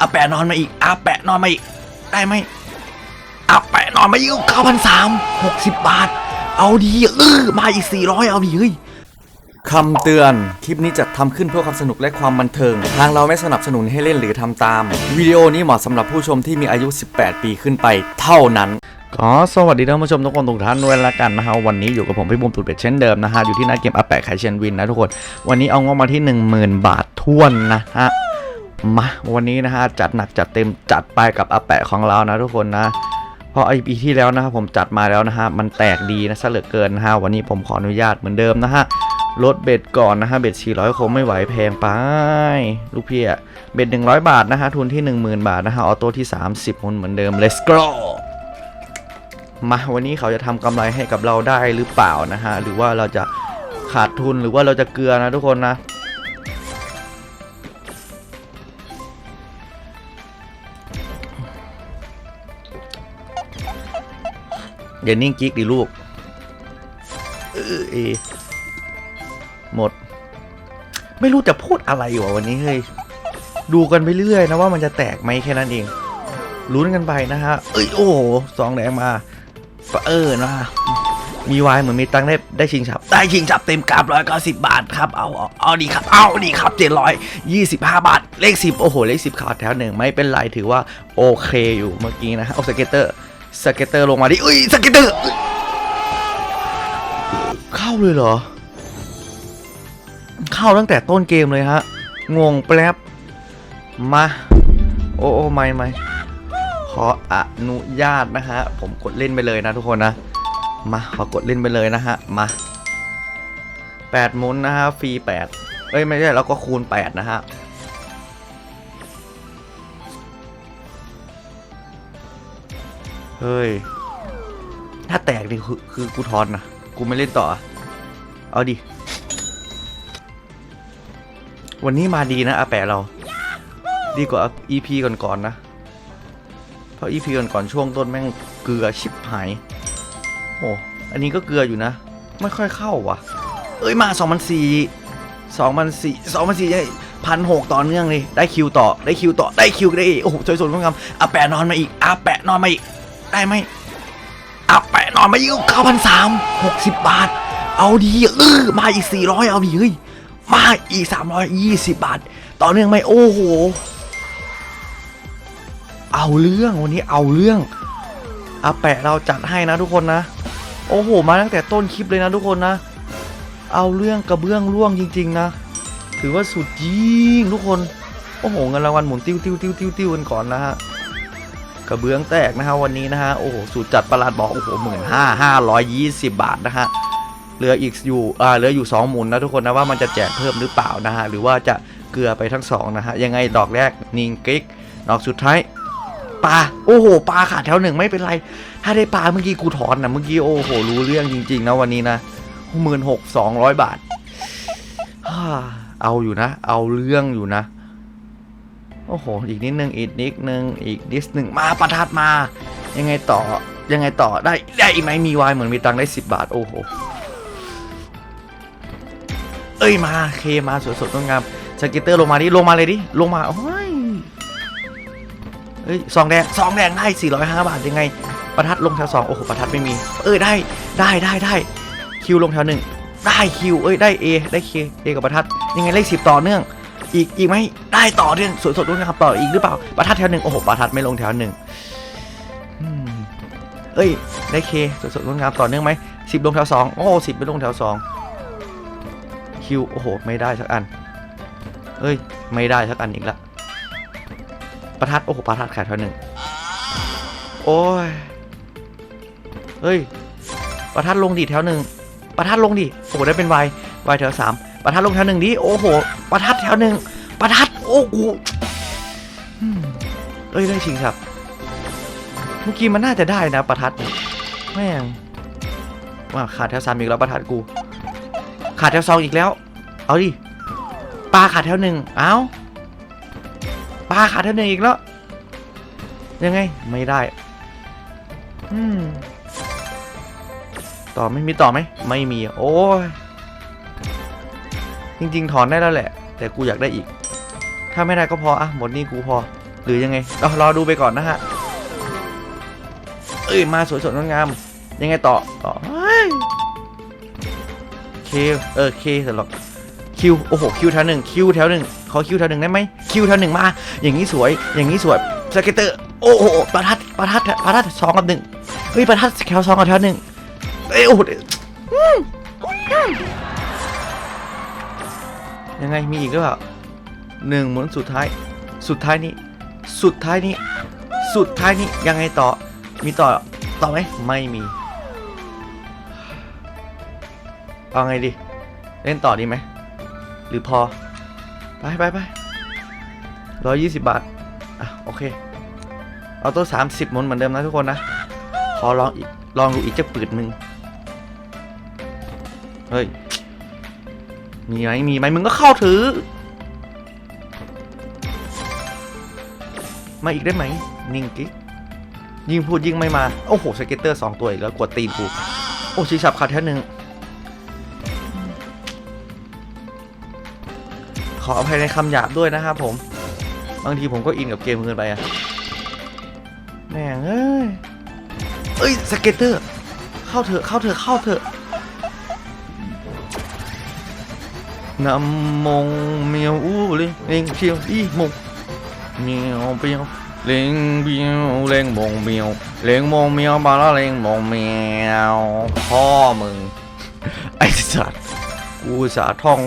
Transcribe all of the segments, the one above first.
อาแปะนอนมาอีกอาแปะนอนมาอีก ได้ไหมอาแปะนอนมาอีกเก้าพันสามหกสิบบาท เอาดีเออมาอีกสี่ร้อยเอาดีเฮ้ยคำเตือน คลิปนี้จัดทำขึ้นเพื่อความสนุกและความบันเทิง ทางเราไม่สนับสนุนให้เล่นหรือทำตาม วิดีโอนี้เหมาะสำหรับผู้ชมที่มีอายุ 18 ปีขึ้นไปเท่านั้นขอสวัสดีท่านผู้ชมทุกคนทุกท่านด้วยละกันนะฮะวันนี้อยู่กับผมพี่บุ๋มตุดเป็ดเช่นเดิมนะฮะอยู่ที่หน้าเกมอาแปะไข่เชนวินนะทุกคน วันนี้เอางบมาที่ 10,000 บาทท้วนนะฮะ มาวันนี้นะฮะจัดหนักจัดเต็มจัดไปกับอาแปะของเรานะทุกคนนะเพราะไอปีที่แล้วนะครับผมจัดมาแล้วนะฮะมันแตกดีนะซะเหลือเกินนะฮะวันนี้ผมขออนุญาตเหมือนเดิมนะฮะลดเบ็ดก่อนนะฮะเบ็ด400คงไม่ไหวแพงไปลูกพี่อะเบ็ด100 บาทนะฮะทุนที่ 10,000 บาทนะฮะออโต้ที่ 30มุนเหมือนเดิม let's go มาวันนี้เขาจะทำกำไรให้กับเราได้หรือเปล่านะฮะหรือว่าเราจะขาดทุนหรือว่าเราจะเกลือนะทุกคนนะ อย่านิ่งกิ๊กดิลูกเออเอหมด ไม่รู้จะพูดอะไรอยู่วันนี้เฮ้ยดูกันไปเรื่อยนะว่ามันจะแตกไหมแค่นั้นเองลุ้นกันไปนะฮะ เอ้ยโอ้โหสองแดงมาเออนะมีวายเหมือนมีตังได้ได้ชิงฉับ ได้ชิงฉับเต็มกราบร้อยเก้าสิบบาทครับเอาเอาดีครับเอาดีครับเจ็ดร้อยยี่สิบห้าบาท เลขสิบโอ้โห เลขสิบขาดแถวหนึ่งไม่เป็นไรถือว่าโอเคอยู่เมื่อกี้นะฮะเอสเกตเตอร์ สเก็ตเตอร์ลงมาดิเอ้ยสเก็ตเตอร์เข้าเลยเหรอ เข้าตั้งแต่ต้นเกมเลยฮะ งงแป๊บ มา โอ้โอ้ไม่ไม่ขออนุญาตนะฮะ ผมกดเล่นไปเลยนะทุกคนนะ มาขอกดเล่นไปเลยนะฮะ มาแปดหมุนนะฮะ ฟรีแปดเอ้ย ไม่ใช่ แล้วก็คูณแปดนะฮะ เฮ้ย ถ้าแตกดิคือคือกูทอนนะกูไม่เล่นต่อ เอาดิ วันนี้มาดีนะอาแปะเรา ดีกว่า EP ก่อนๆนนะ เพราะ EP ก่อนๆช่วงต้นแม่งเกลือชิบหาย โอ้อันนี้ก็เกลืออยู่นะ ไม่ค่อยเข้าว่ะ เอ้ยมา2 0 0 4 2 0 4 2 0 0 4ได้พันหกต่อเนื่องเลย ได้คิวต่อ ได้คิวต่อ ได้คิวได้ โอ้โหสวยสวยงามอาแปะนอนมาอีกอาแปะนอนมาอีก ได้ไหมอาแปะนอนมาอีกเก้าพันสามหกสิบบาท เอาดีเออมาอีกสี่ร้อยเอาดีเฮ้ยมาอีกสามร้อยยี่สิบบาท ต่อเนื่องไหมโอ้โห เอาเรื่องวันนี้เอาเรื่องอาแปะเราจัดให้นะทุกคนนะ โอ้โห มาตั้งแต่ต้นคลิปเลยนะทุกคนนะ เอาเรื่องกระเบื้องร่วงจริง ๆ นะ ถือว่าสุดจริงทุกคน โอ้โหเงินรางวัลหมุนติ้วติ้วติ้วติ้วติ้วกันก่อนนะฮะ กระเบื้องแตกนะฮะวันนี้นะฮะโอ้โหสูตรจัดประหลาดบอกโอ้โหหมื่นห้าห้าร้อยยี่สิบบาทนะฮะเหลืออีกอยู่อ่าเหลืออยู่สองหมุนนะทุกคนนะว่ามันจะแจกเพิ่มหรือเปล่านะฮะหรือว่าจะเกลือไปทั้งสองนะฮะยังไงดอกแรกนิงกิ๊กดอกสุดท้ายปลาโอ้โหปลาขาดแถวหนึ่งไม่เป็นไร ถ้าได้ปลาเมื่อกี้กูถอนนะเมื่อกี้โอ้โหรู้เรื่องจริง ๆ นะวันนี้นะหมื่นหกสองร้อยบาทเอาอยู่นะ เอาเรื่องอยู่นะ โอ้โห อีกนิดนึง อีกนิดนึง อีกนิดนึง มาประทัดมา ยังไงต่อ ยังไงต่อ ได้ ได้อีกไหมมีวายเหมือนมีตังได้สิบบาท โอ้โห เอ้ย มา เค มาสวยสดงดงามสกิเตอร์ลงมาดิ ลงมาเลยดิ ลงมา โอ้ย เอ้ยซองแดงซองแดงได้ 405 บาทยังไง ประทัดลงแถวสองโอ้โห ประทัดไม่มี เอ้ย ได้ ได้ได้ได้ คิวลงแถวหนึ่งได้คิว เอ้ย ได้ A ได้เคเอกับประทัด ยังไงเลขสิบต่อเนื่อง อีกอีกไหมได้ต่อเนื่องสวยสดด้วยนะครับ ต่ออีกหรือเปล่าประทัดแถวหนึ่งโอ้โหประทัดไม่ลงแถวหนึ่งเอ้ยได้เคสวยสดงดงามต่อเนื่องไหมสิบลงแถวสองโอ้สิบไปลงแถวสองคิวโอ้โหไม่ได้สักอัน เอ้ยไม่ได้สักอันอีกละประทัดโอ้โหประทัดขาดแถวหนึ่งโอ้ยเฮ้ยประทัดลงดิแถวหนึ่งประทัดลงดิโอ้โหได้เป็นวายวายแถวสาม ประทัดลงแถวหนึ่งดิโอ้โห ประทัดแถวหนึ่งประทัดโอ้โหเอ้ยได้ชิงครับ เมื่อกี้มันน่าจะได้นะ ประทัดแม่งว่าขาดแถวสามอีกแล้วประทัดกู ขาดแถวสองอีกแล้ว เอาดิปลาขาดแถวหนึ่งเอ้าปลาขาดแถวหนึ่งอีกแล้ว ยังไงไม่ได้ อืมต่อไม่มีต่อไหมไม่มี โอ้ย จริง ๆ ถอนได้แล้วแหละ แต่กูอยากได้อีก ถ้าไม่ได้ก็พออะหมดนี่กูพอ หรือยังไงเรารอดูไปก่อนนะฮะ เอ้ย มาสวยสดงดงาม ยังไงต่อ ต่อเฮ้ยเคเออเคสร็จหรอกคิว โอ้โห คิวแถวหนึ่งคิวแถวหนึ่งขอคิวแถวหนึ่งได้ไหมคิวแถวหนึ่งมา อย่างนี้สวย อย่างนี้สวย สเก็ตเตอร์ โอ้โห ประทัด ประทัด ประทัดสองกับหนึ่งเฮ้ย ประทัดแถวสองกับแถวหนึ่งเอ้ย โอ้โหอืมอืม ยังไงมีอีกหรือเปล่าหนึ่งหมุนสุดท้าย สุดท้ายนี้ สุดท้ายนี้ สุดท้ายนี้ยังไงต่อ มีต่อต่อไหมไม่มี เอาไงดี เล่นต่อดีไหม หรือพอ ไปไปไปร้อยยี่สิบบาท อะ โอเค เอาตัวสามสิบหมุนเหมือนเดิมนะทุกคนนะ ขอลองอีก ลองดูอีกจะปืดหนึ่งเฮ้ย มีไหมมีไหมมึงก็เข้าถือ มาอีกได้ไหม นิ่งกิ๊กยิ่งพูดยิ่งไม่มา โอ้โหสเก็ตเตอร์สองตัวอีกแล้วกดตีนกู โอ้ชีชับขาดแค่หนึ่งขออภัยในคำหยาบด้วยนะครับผม บางทีผมก็อินกับเกมเกินไปอะแม่งเอ้ย เอ้ยสเก็ตเตอร์ เข้าเถอะเข้าเถอะเข้าเถอะ นำมงเมียวอู้เลยเล่งเชียวอีมงเมียวเปียวเล่งเบียวเล่งมงเมียวเล่งมงเมียวมาแล้วเล่งมงเมียวพ่อมึงไอสัตว์กูสาท่อง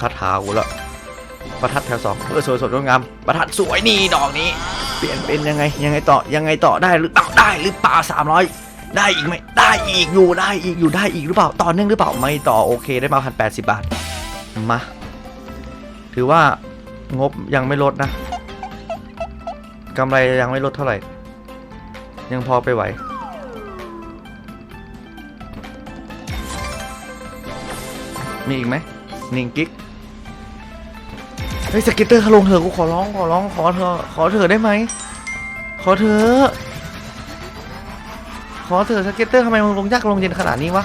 คาถากูละประทัดแถวสองเออสวยสดงดงามประทัดสวยนี่ดอกนี้ เปลี่ยนเป็นยังไงยังไงต่อยังไงต่อได้หรือเปล่าได้หรือเปล่าสามร้อยได้อีกไหมได้อีกอยู่ได้อีกอยู่ได้อีกหรือเปล่าต่อเนื่องหรือเปล่าไม่ต่อโอเคได้มาพันแปดสิบบาท มา ถือว่างบยังไม่ลดนะกำไรยังไม่ลดเท่าไหร่ ยังพอไปไหว มีอีกไหมหนึ่งกิ๊กเฮ้ยสเกิตเตอร์ลงเถอะกูขอร้องขอร้องขอเธอขอเธอได้ไหมขอเธอขอเธอสเก็ตเตอร์ทำไมมึงลงยากลงเย็นขนาดนี้วะ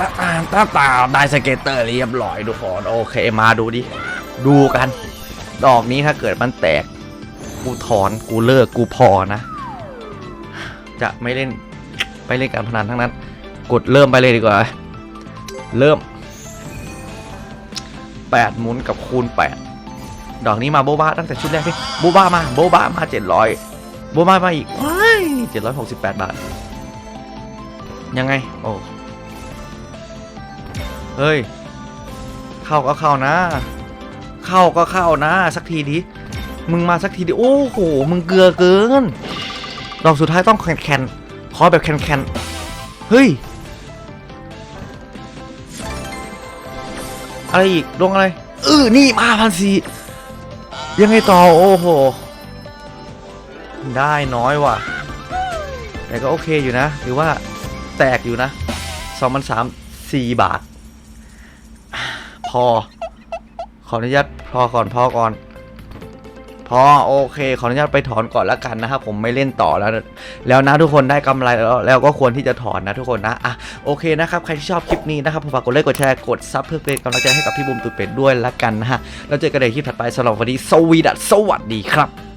ตาตาตาตาได้สเก็ตเตอร์เรียบร้อยทุกคนโอเคมาดูดิ ดูกัน ดอกนี้ถ้าเกิดมันแตก กูถอนกูเลิกกูพอนะ จะไม่เล่นไปเล่นการพนันทั้งนั้น กดเริ่มไปเลยดีกว่า เริ่ม 8 หมุนกับคูณ 8 ดอกนี้มาโบบ้าตั้งแต่ชุดแรกพี่โบบ้ามาโบบ้ามาเจ็ดร้อยโบบ้ามาอีกเจ็ดร้อยหกสิบแปดบาท ยังไง โอ้เเฮ้ย เข้าก็เข้านะ เข้าก็เข้านะ สักทีดิ มึงมาสักทีดิ โอ้โห มึงเกลือเกิน ดอกสุดท้ายต้องแคนแคนขอแบบแคนแคนเฮ้ย อะไรอีก ลงอะไร เออนี่มาพันสี่ยังไงต่อ โอ้โห ได้น้อยว่ะ แต่ก็โอเคอยู่นะ หรือว่าแตกอยู่นะสองพันสามสี่บาท พอ ขออนุญาตพอก่อนพอก่อน พอโอเค ขออนุญาตไปถอนก่อนละกันนะครับผมไม่เล่นต่อแล้ว แล้วนะทุกคนได้กำไรแล้วแล้วก็ควรที่จะถอนนะทุกคนนะอะโอเคนะครับใครที่ชอบคลิปนี้นะครับผมฝากกดไลค์กดแชร์กดซับเพื่อเป็นกำลังใจให้กับพี่บุมตุดเป็ดด้วยละกันนะฮะแล้วเจอกันในคลิปถัดไปสำหรับวันนี้สวีดัสสวัสดีครับ